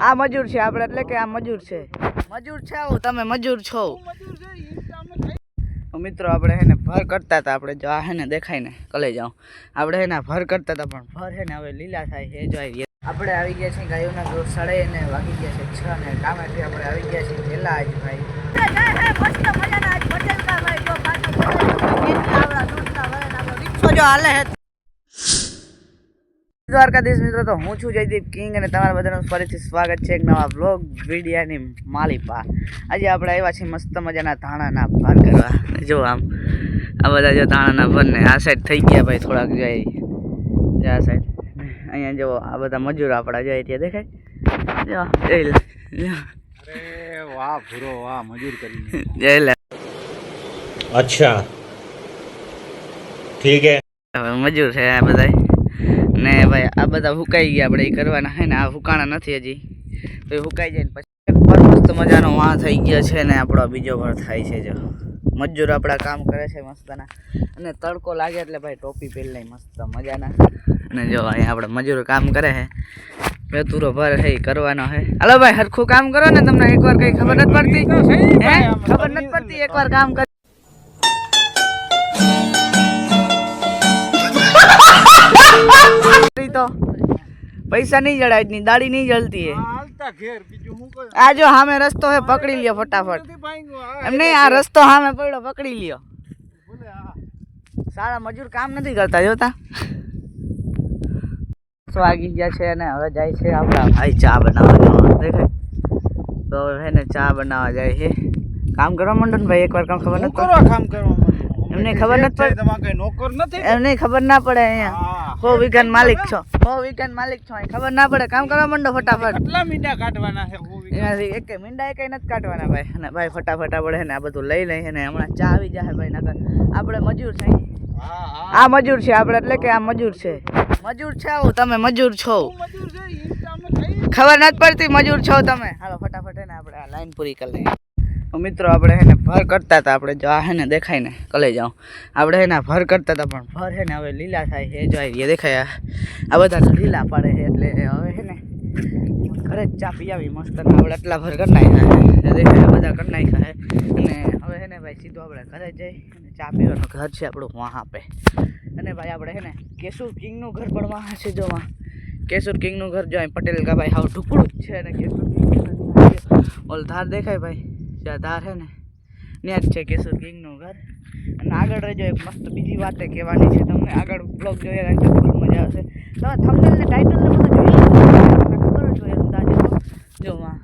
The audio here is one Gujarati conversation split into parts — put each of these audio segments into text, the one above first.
આ મજૂર છે આપણે એટલે કે આ મજૂર છે. મજૂર છે આવું તમે મજૂર છો. મિત્રો આપણે હે ને ભર કરતા હતા આપણે જો આ હે ને દેખાય ને કલે જાઉં આપણે હે ને ભર કરતા હતા પણ ભર હે ને હવે લીલા થાય હે જો આવી ગયા. આપણે આવી ગયા છીએ ગાયોના ગૌશાળે ને વાગી ગયા છે છ ને કામેથી આપણે આવી ગયા છીએ વહેલા આજ ભાઈ. જો હાલે હે દ્વારકાધીશ મિત્રો તો હું છું જયદીપ કિંગ અને તમારા બધાનું ફરીથી સ્વાગત છે એક નવા વ્લોગ વિડિયાની માલિપા. આજે આપણે આવ્યા છીએ મસ્ત મજાના ધાણાના પાર કરવા. જો આમ આ બધા જો ધાણાના ભરને આ સાઈડ થઈ ગયા ભાઈ થોડાક જાય આ સાઈડ અહીંયા જો આ બધા મજૂર આપણા જાય ત્યાં દેખાય. જો જઈ વાહ ભૂરો વાહ મજૂર કરી જઈ લે. અચ્છા. ઠીક હે. મજૂર છે આ બધા ને ભાઈ આ બધા હુકાઈ ગયા આપણે એ કરવાના છે ને આ હુકાણા નથી હજી. તો એ હુકાઈ જાય ને પછી પર મસ્ત મજાનો વાં થઈ ગયો છે ને આપણો બીજો ભર થાય છે જો. મજૂર આપણા કામ કરે છે મસ્તના. અને તડકો લાગે એટલે ભાઈ ટોપી પહેરી મસ્ત મજાના. અને જો અહીંયા આપણે મજૂર કામ કરે છે વેતુરો ભર હે કરવાનો હે. હલો ભાઈ હરખું કામ કરો ને તમને એકવાર કઈ ખબર નથી પડતી? હે? ખબર નથી પડતી એકવાર કામ કરી તો પૈસા નહીં જડાયની દાડી નહીં જલતી હે આ જો સામે રસ્તો હે પકડી લ્યો ફટાફટ. એમ નહીં આ રસ્તો સામે પડ્યો પકડી લ્યો. સારા મજૂર કામ નથી કરતા જોતા? વાગી ગયા છે અને હવે જાય છે આપણા ભાઈ ચા બનાવવા દેખાય. તો હવે ને ચા બનાવવા જાય છે. કામ કરવા માંડો ને ભાઈ એકવાર કામ ખબર નથી કામ કરવા? એમને ખબર નથી એમને તમારે કઈ નોકર નથી? એમ ખબર ના પડે અહીંયા. હા. વીઘાન માલિક છો. હો વીઘાન માલિક છો ખબર ના પડે. કામ કરવા માંડો ફટાફટ. કેટલા મીંડા કાઢવાના છે એનાથી એક મીંડા એક નથી કાઢવાના ભાઈ. અને ભાઈ ફટાફટ આપણે ને આ બધું લઈ લઈએ ને હમણાં ચા આવી જાય ભાઈ નકર આપણે મજૂર છે અહીં. હા હા. આ મજૂર છે આપણે એટલે કે આ મજૂર છે. મજૂર છે આવું તમે મજૂર છો. ખબર નથી પડતી મજૂર છો તમે. હાલો ફટાફટ ને આપણે આ લાઈન પૂરી કરી લઈએ. મિત્રો, આપણે હે ને ભર કરતા હતા. આપણે જો આ હે ને દેખાય ને કલે જાઉં આપણે હે ને ભર કરતા હતા, પણ ભર હે ને હવે લીલા થાય છે. જો એ દેખાય આ. બધા લીલા પાડે છે, એટલે હવે હે ને ઘરે જ ચા પી આવી મસ્ત આપણે આટલા ભર કરી નાખ્યા દેખાય બધા કરી નાખ્યા અને હવે હે ને ભાઈ, સીધું આપણે ઘરે જઈ અને ચા પીવાનું ઘર છે આપણું વાહ આપે. અને ભાઈ, આપણે હે ને કેશુર કિંગનું ઘર પણ વાહ છે જો વાહ. કેશુર કિંગનું ઘર જો પટેલ કા ભાઈ હાવ ઢુકડું જ છે અને કેશુર કિંગ ઓલ ધાર દેખાય ભાઈ. જ્યાં ધાર છે ને ત્યાં જ છે કેશોર કિંગનું ઘર. અને આગળ રહેજો એક મસ્ત બીજી વાતે કહેવાની છે તમને. આગળ બ્લોગ જોયા રાખજો ખૂબ મજા આવશે. તમે થંબનેલ ને ટાઇટલ ને બધું જોઈ ખબર જ હોય અંદાજે તો. જો માં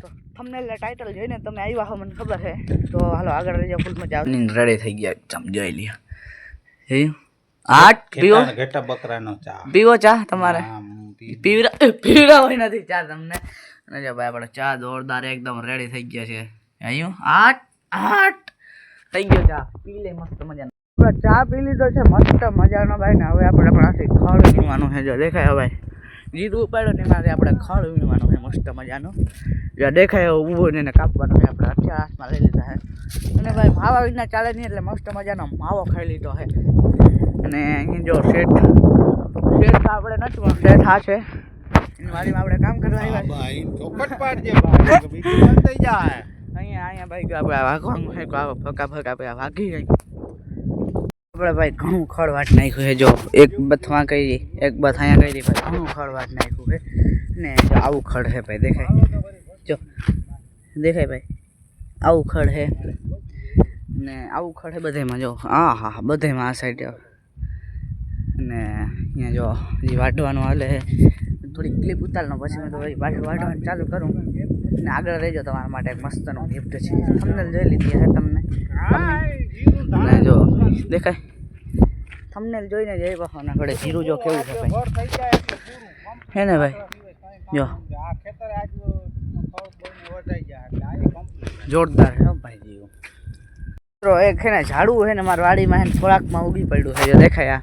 તો થંબનેલ ને ટાઇટલ જોઈને તમે આવ્યા હો મને ખબર છે તો હાલો આગળ રહેજો ફૂલ મજા આવશે. રેડી થઈ ગયા ચમ જોઈ લ્યો. હે? આઠ પીવો? ઘેટા- બકરાનો ચા. પીવો ચા તમારે? પીવરા પીવરા હોય નથી ચા તમને. અને જો ભાઈ, આપણે ચા જોરદાર એકદમ રેડી થઈ ગયા છે. અહીંયા આઠ? આઠ? થઈ ગયો ચા. પી લે, મસ્ત મજાનો. આપણે ચા પી લીધો છે, મસ્ત મજાનો ભાઈ, ને હવે આપણે પાછી ખળ વીણવાનું છે. જો દેખાય હવે. જીરું ઉપાડ્યો ને એમાંથી આપણે ખળ વીણવાનું છે, મસ્ત મજાનું. જો દેખાય ઊભું ને એને કાપવાનું છે, આપણે હથિયાર હાથમાં લઈ લીધા છે. અને ભાઈ, માવા વિના ચાલે નહીં એટલે મસ્ત મજાનો માવો ખાઈ લીધો છે. અને અહીં જો શેઠ શેઠ આપણે નથી પણ શેઠ હા છે. વાડીમાં આપણે કામ કરવા આવ્યા બા, ઈ ચોખટ પાડજે બા, તો બીજું બંધ થઈ જાય. અહીંયા અહીંયા ભાઈ કે આપણે વાગવાનું છે કે આવો ફકા ફકા પછી વાગી જાય આપણે ભાઈ ઘણું ખડ વાટ નાખ્યું છે જો એક બથમાં કરી એક બથ અહીંયા કરી ભાઈ ઘણું ખડ વાટ નાખ્યું છે. ને જો આવું ખડ છે ભાઈ દેખાય. જો દેખાય ભાઈ આવું ખડ છે. ને આવું ખડ છે બધેમાં જો હા હા હા બધેમાં આ સાઈડ અને અહીંયા જો હજી વાઢવાનું હાલે છે. થોડી ક્લિપ ઉતારનો પછી મેં તો ભાઈ પાછું વાઢવાનું ચાલુ કરું. અને આગળ રહેજો તમારા માટે મસ્તનો ગિફ્ટ છે. થમનેલ જોઈ લીધી હશે તમને? જો દેખાય. થમનેલ જોઈને જઈ બહાના ઘડે જીરું જો કેવું છે ભાઈ. જાય. હે ને ભાઈ? જો. જાય. જોરદાર હે ભાઈ જીવું મિત્રો એક છે ને ઝાડવું છે ને મારા વાડીમાં થોડાકમાં ઉગી પડ્યું છે. જો દેખાય આ.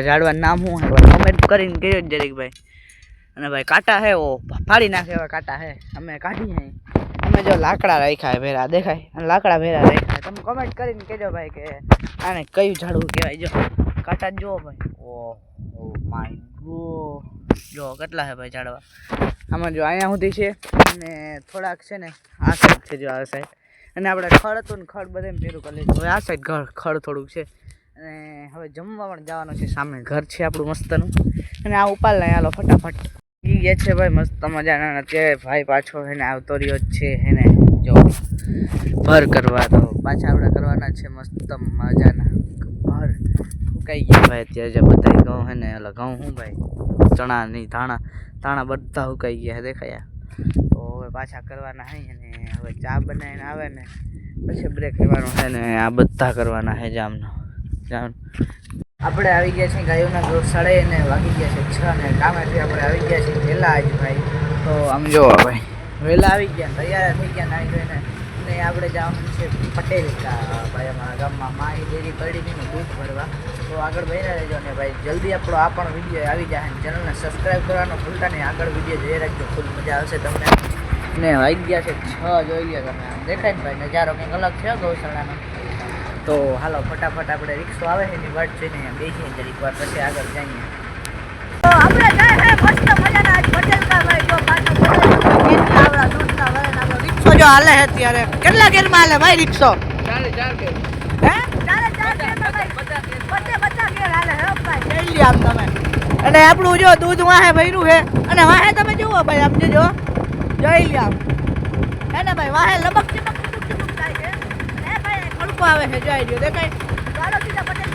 ઝાડવાનું નામ શું કમેન્ટ કરીને કહેજો જરીક ભાઈ અને ભાઈ કાંટા હે ઓ, ફાડી નાખે એવા કાંટા હે અમે કાઢી હે અમે જો લાકડા રાખ્યા ભેરા દેખાય. અને લાકડા ભેરા રાખ્યા તમે કમેન્ટ કરીને કહેજો ભાઈ કે આને કયું ઝાડવું કહેવાય. જો, કાંટા જ ભાઈ. ઓ ઓ માય ગો જો, કેટલા છે ભાઈ ઝાડવા? આમાં જો અહીંયા સુધી છે અને થોડાક છે ને આ સાઈડ છે જો આ સાઈડ અને આપણે ખડ હતું ને ખડ બધે ભેરું કરી લીધું. હવે આ સાઈડ ઘર, ખડ થોડુંક છે. અને હવે જમવા પણ જવાનું છે. સામે ઘર છે આપણું મસ્તનું. અને આ ઉપાલ લઈ હાલો, ફટાફટ. ઈ ગયા છે, ભાઈ, મસ્ત મજાના અત્યારે ભાઈ પાછો હેને આવતો રહ્યો જ છે હેને જો, ભર કરવા તો પાછા આપણે કરવાના છે, મસ્ત મજાના. ભર. સુકાઈ ગયા ભાઈ અત્યારે જે બધા ઘઉં હે ને, એટલે ઘઉં શું ભાઈ? ચણા નહીં, ધાણા. ધાણા બધા સુકાઈ ગયા દેખાયા? તો હવે પાછા કરવાના હે અને હવે ચા બનાવીને આવે ને, પછી બ્રેક લેવાનો છે ને, આ બધા કરવાના છે જામનો. જામ આપણે આવી ગયા છીએ ગાયોના ગૌશાળે ને વાગી ગયા છે છ ને કામેથી આપણે આવી ગયા છીએ વહેલા આજ ભાઈ. તો આમ જોવો ભાઈ વહેલા આવી ગયા, તૈયાર થઈ ગયા નાઈ ધોઈને. ને આપણે જવાનું છે પટેલ ભાઈ અમારા ગામમાં માહી ડેરી પડી હતી દૂધ ભરવા. તો આગળ બહેરા રહેજો ને ભાઈ, જલ્દી આપણો આ પણ વીડિયો આવી જાય ચેનલને સબસ્ક્રાઈબ કરવાનો ભૂલતા નહીં. આગળ વીડિયો જોઈ રાખજો ખૂબ મજા આવશે તમને. ને વાગી ગયા છે છ, જોઈ લ્યો તમે. દેખાય ને ભાઈ, નજારો કંઈક અલગ છે ગૌશાળાનો. તો હાલો ફટાફટ આપણે રિક્ષો આવે છે એની વાટ જોઈને ને બેસીએ જરીક વાર પછી આગળ જઈએ. તો આપણે જાય મસ્ત મજાના આજ પટેલ કા ભાઈ જો પાછો કેટલા આવડા દૂધના આપણો રિક્ષો જો હાલે છે અત્યારે. કેટલા ગેરમાં હાલે ભાઈ રિક્ષો? ચાલે હે? ચાલે ભાઈ. પચે પચાસ ગેર હાલે હે ભાઈ. જઈ લ્યો આમ તમે. અને આપણું જો દૂધ વાહે ભર્યું છે અને વાહે તમે જુઓ ભાઈ આમ જો જોઈ લ્યો આમ. હે ને ભાઈ વાહે લબક ચીબક ચીબક ચીબક થાય છે હે ભાઈ ખડકો આવે છે જોઈ લ્યો દેખાય ચાલો સીધા પટેલ